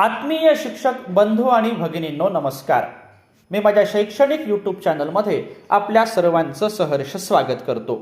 आत्मीय शिक्षक बंधू आणि भगिनींनो नमस्कार. मी माझ्या शैक्षणिक यूट्यूब चॅनलमध्ये आपल्या सर्वांचं सहर्ष स्वागत करतो.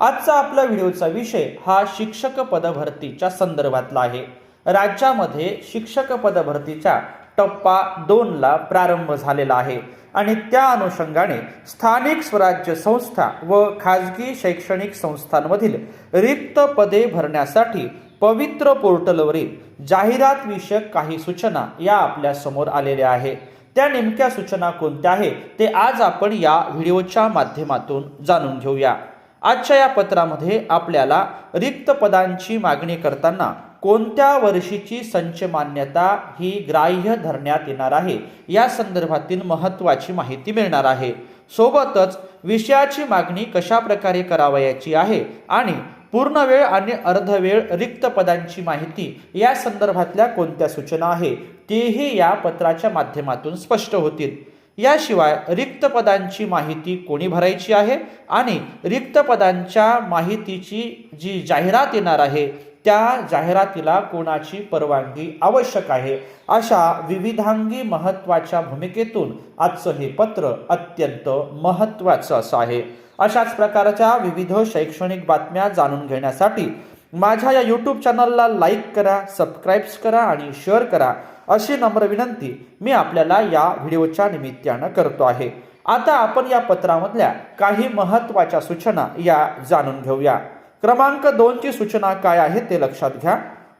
आजचा आपला व्हिडिओचा विषय हा शिक्षक पदभरतीच्या संदर्भातला आहे. राज्यामध्ये शिक्षक पदभरतीच्या टप्पा दोनला प्रारंभ झालेला आहे आणि त्या अनुषंगाने स्थानिक स्वराज्य संस्था व खाजगी शैक्षणिक संस्थांमधील रिक्त पदे भरण्यासाठी पवित्र पोर्टलवरील जाहिरात विषयक काही सूचना या आपल्यासमोर आलेल्या आहे. त्या नेमक्या सूचना कोणत्या आहे ते आज आपण या व्हिडिओच्या माध्यमातून जाणून घेऊया. आजच्या या पत्रामध्ये आपल्याला रिक्त पदांची मागणी करताना कोणत्या वर्षीची संच मान्यता ही ग्राह्य धरण्यात येणार आहे या संदर्भातील महत्त्वाची माहिती मिळणार आहे. सोबतच विषयाची मागणी कशा प्रकारे करावयाची आहे आणि पूर्ण वेळ आणि अर्धवेळ रिक्त पदांची माहिती या संदर्भातल्या कोणत्या सूचना आहे तेही या पत्राच्या माध्यमातून स्पष्ट होतील. याशिवाय रिक्त पदांची माहिती कोणी भरायची आहे आणि रिक्त पदांच्या माहितीची जी जाहिरात येणार आहे त्या जाहिरातीला कोणाची परवानगी आवश्यक आहे अशा विविधांगी महत्त्वाच्या भूमिकेतून आजचं हे पत्र अत्यंत महत्त्वाचं असं आहे. अशाच प्रकारच्या विविध शैक्षणिक बातम्या जाणून घेण्यासाठी माझ्या या यूट्यूब चॅनलला लाईक करा सबस्क्राईब्स करा आणि शेअर करा अशी नम्र विनंती मी आपल्याला या व्हिडिओच्या निमित्तानं करतो आहे. आता आपण या पत्रामधल्या काही महत्त्वाच्या सूचना या जाणून घेऊया. क्रमांक दोनची सूचना काय आहे ते लक्षात घ्या.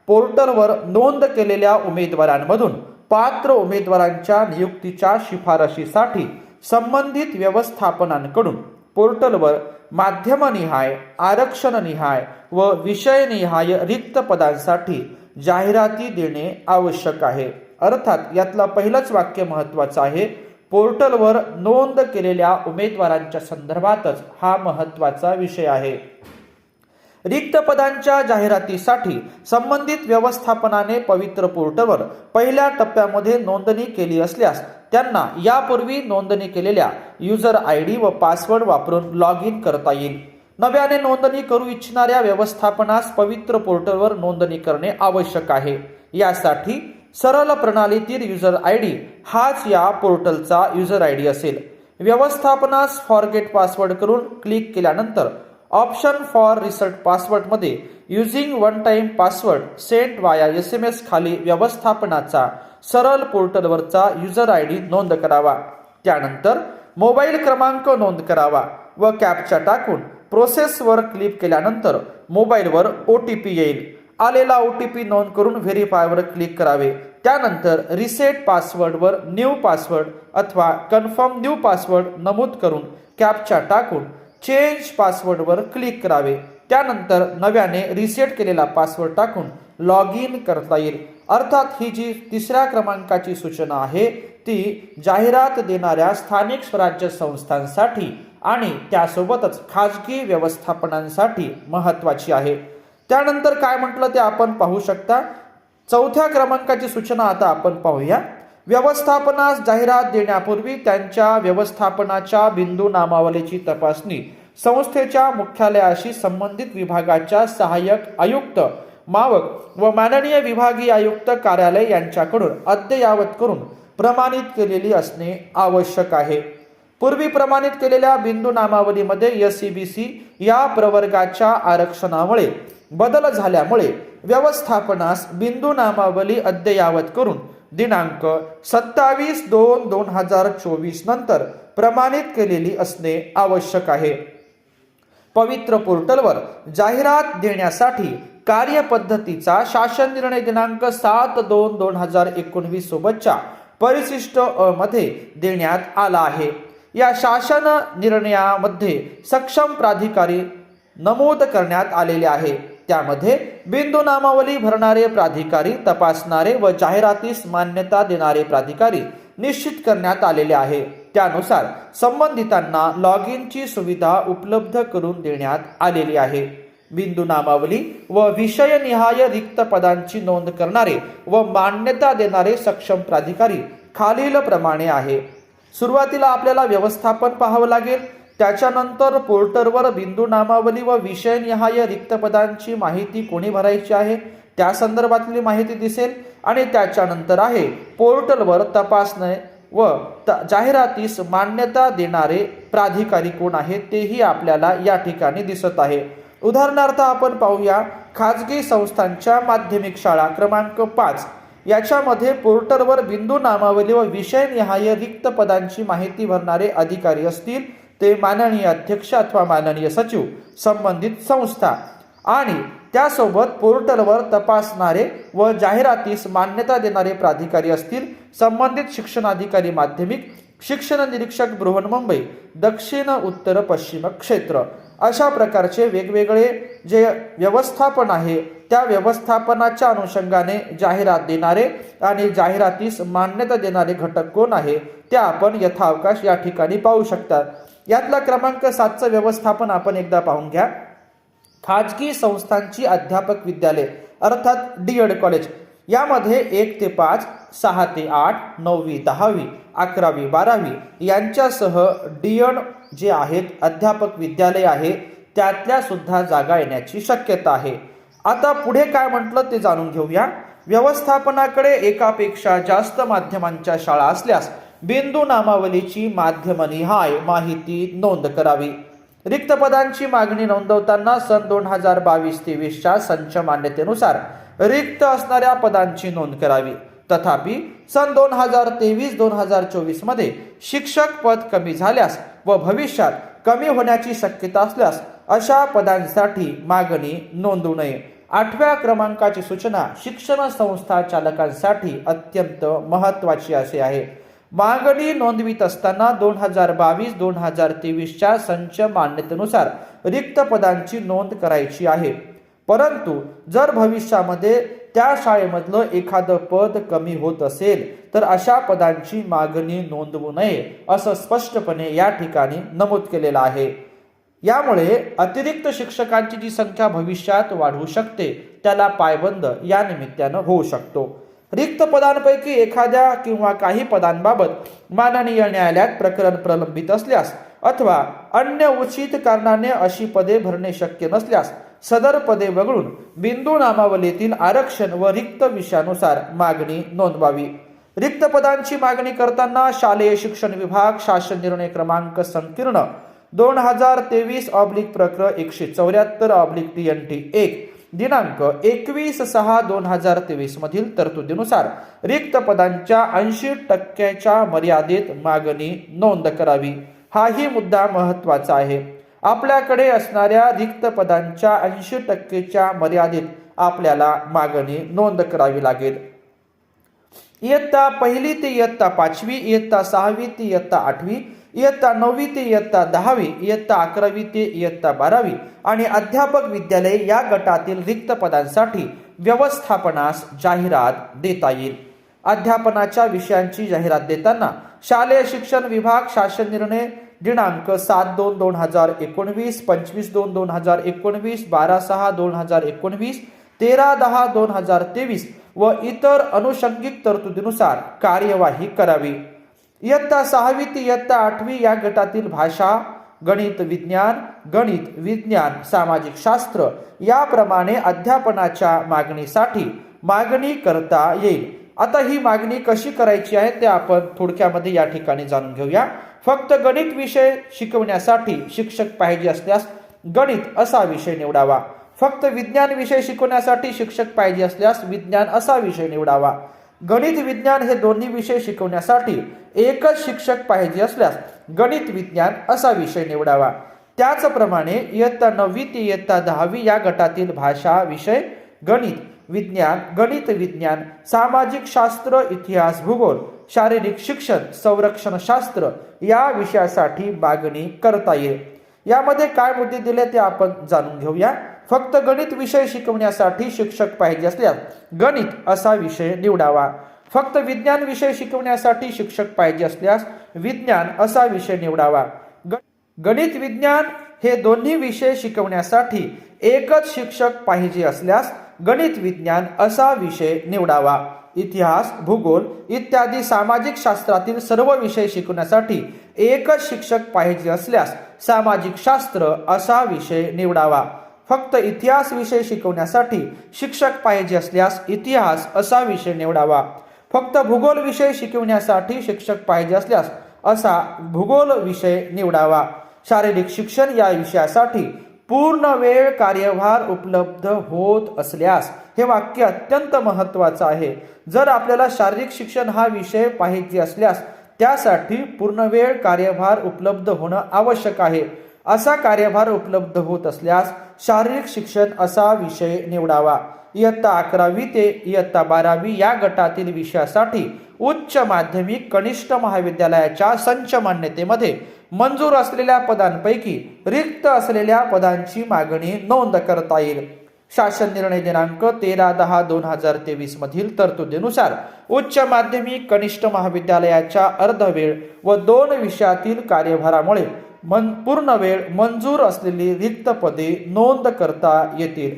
पोर्टलवर नोंद केलेल्या उमेदवारांमधून पात्र उमेदवारांच्या नियुक्तीच्या शिफारशीसाठी संबंधित व्यवस्थापनांकडून पोर्टलवर माध्यमनिहाय आरक्षणनिहाय व विषयनिहाय रिक्त पदांसाठी जाहिराती देणे आवश्यक आहे. अर्थात यातलं पहिलंच वाक्य महत्वाचं आहे. पोर्टलवर नोंद केलेल्या उमेदवारांच्या संदर्भातच हा महत्त्वाचा विषय आहे. रिक्त पदांच्या जाहिरातीसाठी संबंधित व्यवस्थापनाने पवित्र पोर्टलवर पहिल्या टप्प्यामध्ये नोंदणी केली असल्यास त्यांना यापूर्वी नोंदणी केलेल्या युजर आय डी व पासवर्ड वापरून लॉग इन करता येईल. नव्याने नोंदणी करू इच्छिणाऱ्या व्यवस्थापनास पवित्र पोर्टलवर नोंदणी करणे आवश्यक आहे. यासाठी सरळ प्रणालीतील युजर आय डी हाच या पोर्टलचा युजर आय डी असेल. व्यवस्थापनास फॉरगेट पासवर्ड करून क्लिक केल्यानंतर option for reset पासवर्डमध्ये using one time password sent via S M S खाली व्यवस्थापनाचा सरळ पोर्टलवरचा युजर आय डी नोंद करावा. त्यानंतर मोबाईल क्रमांक नोंद करावा व कॅपचा टाकून प्रोसेसवर क्लिक केल्यानंतर मोबाईलवर ओ टी पी येईल. आलेला ओ टी पी नोंद करून व्हेरीफायवर क्लिक करावे. त्यानंतर रिसेट पासवर्डवर न्यू पासवर्ड अथवा कन्फर्म न्यू पासवर्ड नमूद करून कॅपचा टाकून चेंज पासवर्डवर क्लिक करावे. त्यानंतर नव्याने रिसेट केलेला पासवर्ड टाकून लॉग इन करता येईल. अर्थात ही जी तिसऱ्या क्रमांकाची सूचना आहे ती जाहिरात देणाऱ्या स्थानिक स्वराज्य संस्थांसाठी आणि त्यासोबतच खाजगी व्यवस्थापनांसाठी महत्वाची आहे. त्यानंतर काय म्हटलं ते आपण पाहू शकता. चौथ्या क्रमांकाची सूचना आता आपण पाहूया. व्यवस्थापनास जाहिरात देण्यापूर्वी त्यांच्या व्यवस्थापनाच्या बिंदू नामावलीची तपासणी संस्थेच्या मुख्यालयाशी संबंधित विभागाच्या सहाय्यक आयुक्त मावक व माननीय विभागीय आयुक्त कार्यालय यांच्याकडून अद्ययावत करून प्रमाणित केलेली असणे आवश्यक आहे. पूर्वी प्रमाणित केलेल्या बिंदू नामावलीमध्ये एस सी बी सी या प्रवर्गाच्या आरक्षणामुळे बदल झाल्यामुळे व्यवस्थापनास बिंदू नामावली अद्ययावत करून दिनांक सत्तावीस दोन दोन हजार चोवीस नंतर प्रमाणित केलेली असणे आवश्यक आहे. पवित्र पोर्टलवर जाहिरात देण्यासाठी कार्यपद्धतीचा शासन निर्णय दिनांक सात दोन दोन हजार एकोणवीस सोबतच्या परिशिष्ट अ मध्ये देण्यात आला आहे. या शासन निर्णयामध्ये सक्षम प्राधिकारी नमूद करण्यात आलेले आहे. त्यामध्ये बिंदू नामावली भरणारे प्राधिकारी तपासणारे व जाहिरातीस मान्यता देणारे प्राधिकारी निश्चित करण्यात आलेले आहे. त्यानुसार संबंधितांना लॉग इनची सुविधा उपलब्ध करून देण्यात आलेली आहे. बिंदू नामावली व विषयनिहाय रिक्त पदांची नोंद करणारे व मान्यता देणारे सक्षम प्राधिकारी खालील प्रमाणे आहे. सुरुवातीला आपल्याला व्यवस्थापन पाहावं लागेल. त्याच्यानंतर पोर्टरवर बिंदू नामावली व विषयनिहाय रिक्त पदांची माहिती कोणी भरायची आहे? त्या संदर्भातली माहिती दिसेल आणि त्याच्यानंतर आहे पोर्टलवर तपासणे व त जाहिरातीस मान्यता देणारे प्राधिकारी कोण आहे तेही आपल्याला या ठिकाणी दिसत आहे. उदाहरणार्थ आपण पाहूया खाजगी संस्थांच्या माध्यमिक शाळा क्रमांक पाच. याच्यामध्ये पोर्टलवर बिंदू नामावली व विषयनिहाय रिक्त पदांची माहिती भरणारे अधिकारी असतील ते माननीय अध्यक्ष अथवा माननीय सचिव संबंधित संस्था आणि त्यासोबत पोर्टलवर तपासणारे व जाहिरातीस मान्यता देणारे प्राधिकारी असतील संबंधित शिक्षणाधिकारी माध्यमिक शिक्षण निरीक्षक बृहन्मुंबई दक्षिण उत्तर पश्चिम क्षेत्र. अशा प्रकारचे वेगवेगळे जे व्यवस्थापन आहे त्या व्यवस्थापनाच्या अनुषंगाने जाहिरात देणारे आणि जाहिरातीस मान्यता देणारे घटक कोण आहे ते आपण यथावकाश या ठिकाणी पाहू शकतात यातला क्रमांक सातचं व्यवस्थापन आपण एकदा पाहून घ्या. खाजगी संस्थांची अध्यापक विद्यालय अर्थात डी एड कॉलेज. यामध्ये एक ते पाच सहा ते आठ नववी दहावी अकरावी बारावी यांच्यासह डी एड जे आहेत अध्यापक विद्यालय आहे त्यातल्या सुद्धा जागा येण्याची शक्यता आहे. आता पुढे काय म्हटलं ते जाणून घेऊया. व्यवस्थापनाकडे एकापेक्षा जास्त माध्यमांच्या शाळा असल्यास बिंदू नामावलीची माध्यमनिहाय माहिती नोंद करावी. रिक्त पदांची मागणी नोंदवताना सन दोन हजार बावीस तेवीसच्या संच मान्यतेनुसार रिक्त असणाऱ्या पदांची नोंद करावी. तथापि सन दोन हजार तेवीस दोन हजार चोवीसमध्ये शिक्षक पद कमी झाल्यास व भविष्यात कमी होण्याची शक्यता असल्यास अशा पदांसाठी मागणी नोंदवू नये. आठव्या क्रमांकाची सूचना शिक्षण संस्था चालकांसाठी अत्यंत महत्वाची असे आहे. मागणी नोंदवित असताना दोन हजार बावीस दोन हजार तेवीसच्या संच मान्यतेनुसार रिक्त पदांची नोंद करायची आहे. परंतु जर भविष्यामध्ये त्या शाळेमधलं एखादं पद कमी होत असेल तर अशा पदांची मागणी नोंदवू नये असं स्पष्टपणे या ठिकाणी नमूद केलेलं आहे. यामुळे अतिरिक्त शिक्षकांची जी संख्या भविष्यात वाढू शकते त्याला पायबंद या निमित्तानं होऊ शकतो. रिक्त पदांपैकी एखाद्या किंवा काही पदांबाबत माननीय न्यायालयात प्रकरण प्रलंबित असल्यास अथवा अन्य उचित कारणाने अशी पदे भरणे शक्य नसल्यास सदर पदे वगळून बिंदू नामावलीतील आरक्षण व रिक्त विषयानुसार मागणी नोंदवावी. रिक्त पदांची मागणी करताना शालेय शिक्षण विभाग शासन निर्णय क्रमांक संकीर्ण दोन हजार तेवीस ऑब्लिक प्रकर एकशे चौऱ्याहत्तर ऑब्लिक टी एन टी एक दिनांक एकवीस सहा दोन हजार तेवीस मधील तरतुदीनुसार रिक्त पदांच्या ऐंशी टक्क्याच्या मर्यादेत मागणी नोंद करावी. हाही मुद्दा महत्त्वाचा आहे. आपल्याकडे असणाऱ्या रिक्त पदांच्या ऐंशी टक्केच्या मर्यादेत आपल्याला मागणी नोंद करावी लागेल. इयत्ता पहिली ते इयत्ता पाचवी इयत्ता सहावी ते इयत्ता आठवी इयत्ता नववी ते इयत्ता दहावी इयत्ता अकरावी ते इयत्ता बारावी आणि अध्यापक विद्यालय या गटातील रिक्त पदांसाठी व्यवस्थापनास जाहिरात देता येईल. अध्यापनाच्या विषयांची जाहिरात देताना शालेय शिक्षण विभाग शासन निर्णय दिनांक सात दोन दोन हजार एकोणवीस पंचवीस दोन दोन हजार एकोणवीस बारा सहा दोन हजार एकोणवीस तेरा दहा दोन हजार तेवीस व इतर अनुषंगिक तरतुदीनुसार कार्यवाही करावी. इयत्ता सहावी ते इयत्ता आठवी या गटातील भाषा गणित विज्ञान गणित विज्ञान सामाजिक शास्त्र याप्रमाणे अध्यापनाच्या मागणीसाठी मागणी करता येईल. आता ही मागणी कशी करायची आहे ते आपण थोडक्यामध्ये या ठिकाणी जाणून घेऊया. फक्त गणित विषय शिकवण्यासाठी शिक्षक पाहिजे असल्यास गणित असा विषय निवडावा. फक्त विज्ञान विषय शिकवण्यासाठी शिक्षक पाहिजे असल्यास विज्ञान असा विषय निवडावा. गणित विज्ञान हे दोन्ही विषय शिकवण्यासाठी एकच शिक्षक पाहिजे असल्यास गणित विज्ञान असा विषय निवडावा. त्याचप्रमाणे इयत्ता नववी ते इयत्ता दहावी या गटातील भाषा विषय गणित विज्ञान गणित विज्ञान सामाजिक शास्त्र इतिहास भूगोल शारीरिक शिक्षण संरक्षण शास्त्र या विषयासाठी मागणी करता येईल. यामध्ये काय मुद्दे दिले ते आपण जाणून घेऊया. फक्त गणित विषय शिकवण्यासाठी शिक्षक पाहिजे असल्यास गणित असा विषय निवडावा. फक्त विज्ञान विषय शिकवण्यासाठी शिक्षक पाहिजे असल्यास विज्ञान असा विषय निवडावा. गणित विज्ञान हे दोन्ही विषय शिकवण्यासाठी एकच शिक्षक पाहिजे असल्यास गणित विज्ञान असा विषय निवडावा. इतिहास भूगोल इत्यादी सामाजिक शास्त्रातील सर्व विषय शिकवण्यासाठी एकच शिक्षक पाहिजे असल्यास सामाजिक शास्त्र असा विषय निवडावा. फक्त इतिहास विषय शिकवण्यासाठी शिक्षक पाहिजे असल्यास इतिहास असा विषय निवडावा. फक्त भूगोल विषय शिकवण्यासाठी शिक्षक पाहिजे असल्यास असा भूगोल विषय निवडावा. शारीरिक शिक्षण या विषयासाठी पूर्ण वेळ कार्यभार उपलब्ध होत असल्यास हे वाक्य अत्यंत महत्त्वाचं आहे. जर आपल्याला शारीरिक शिक्षण हा विषय पाहिजे असल्यास त्यासाठी पूर्ण वेळ कार्यभार उपलब्ध होणं आवश्यक आहे. असा कार्यभार उपलब्ध होत असल्यास शारीरिक शिक्षण असा विषय निवडावा. इयत्ता अकरावी ते इयत्ता बारावी या गटातील विषयासाठी उच्च माध्यमिक कनिष्ठ महाविद्यालयाच्या संच मान्यतेमध्ये मंजूर असलेल्या पदांपैकी रिक्त असलेल्या पदांची मागणी नोंद करता येईल. शासन निर्णय दिनांक तेरा दहा दोन हजार तेवीस मधील तरतुदीनुसार उच्च माध्यमिक कनिष्ठ महाविद्यालयाच्या अर्धवेळ व दोन विषयातील कार्यभारामुळे मन पूर्ण वेळ मंजूर असलेली रिक्त पदे नोंद करता येतील.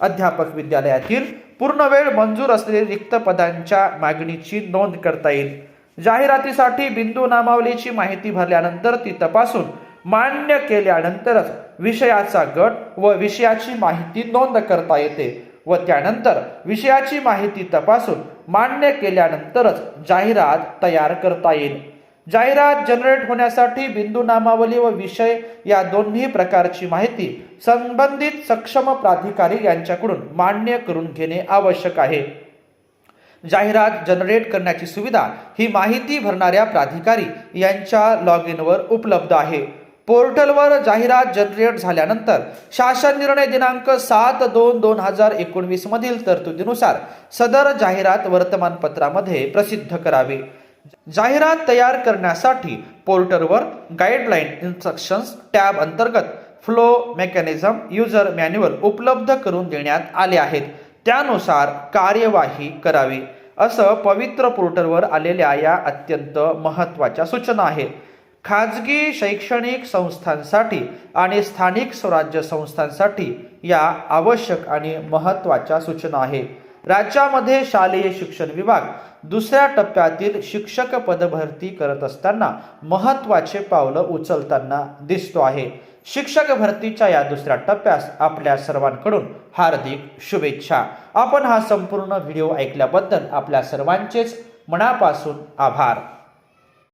अध्यापक विद्यालयातील पूर्ण वेळ मंजूर असलेली रिक्त पदांच्या मागणीची नोंद करता येईल. जाहिरातीसाठी बिंदू नामावलीची माहिती भरल्यानंतर ती तपासून मान्य केल्यानंतरच विषयाचा गट व विषयाची माहिती नोंद करता येते व त्यानंतर विषयाची माहिती तपासून मान्य केल्यानंतरच जाहिरात तयार करता येईल. जाहिरात जनरेट होण्यासाठी बिंदू नामावली व विषय या दोन्ही प्रकारची माहिती संबंधित सक्षम प्राधिकारी यांच्याकडून मान्य करून घेणे आवश्यक आहे. जाहिरात जनरेट करण्याची सुविधा ही माहिती भरणाऱ्या प्राधिकारी यांच्या लॉग इनवर उपलब्ध आहे. पोर्टलवर जाहिरात जनरेट झाल्यानंतर शासन निर्णय दिनांक सात दोन दोन हजार एकोणवीस मधील तरतुदीनुसार सदर जाहिरात वर्तमानपत्रामध्ये प्रसिद्ध करावी. जाहिरात तयार करण्यासाठी पोर्टलवर गाईडलाईन इन्स्ट्रक्शन्स टॅब अंतर्गत फ्लो मेकॅनिझम युजर मॅन्युअल उपलब्ध करून देण्यात आले आहेत. त्यानुसार कार्यवाही करावी. असं पवित्र पोर्टलवर आलेल्या या अत्यंत महत्त्वाच्या सूचना आहेत. खाजगी शैक्षणिक संस्थांसाठी आणि स्थानिक स्वराज्य संस्थांसाठी या आवश्यक आणि महत्त्वाच्या सूचना आहे राज्यामध्ये शालेय शिक्षण विभाग दुसऱ्या टप्प्यातील शिक्षक पदभरती करत असताना महत्त्वाचे पावलं उचलताना दिसतो आहे. शिक्षक भरतीच्या या दुसऱ्या टप्प्यास आपल्या सर्वांकडून हार्दिक शुभेच्छा. आपण हा संपूर्ण व्हिडिओ ऐकल्याबद्दल आपल्या सर्वांचेच मनापासून आभार.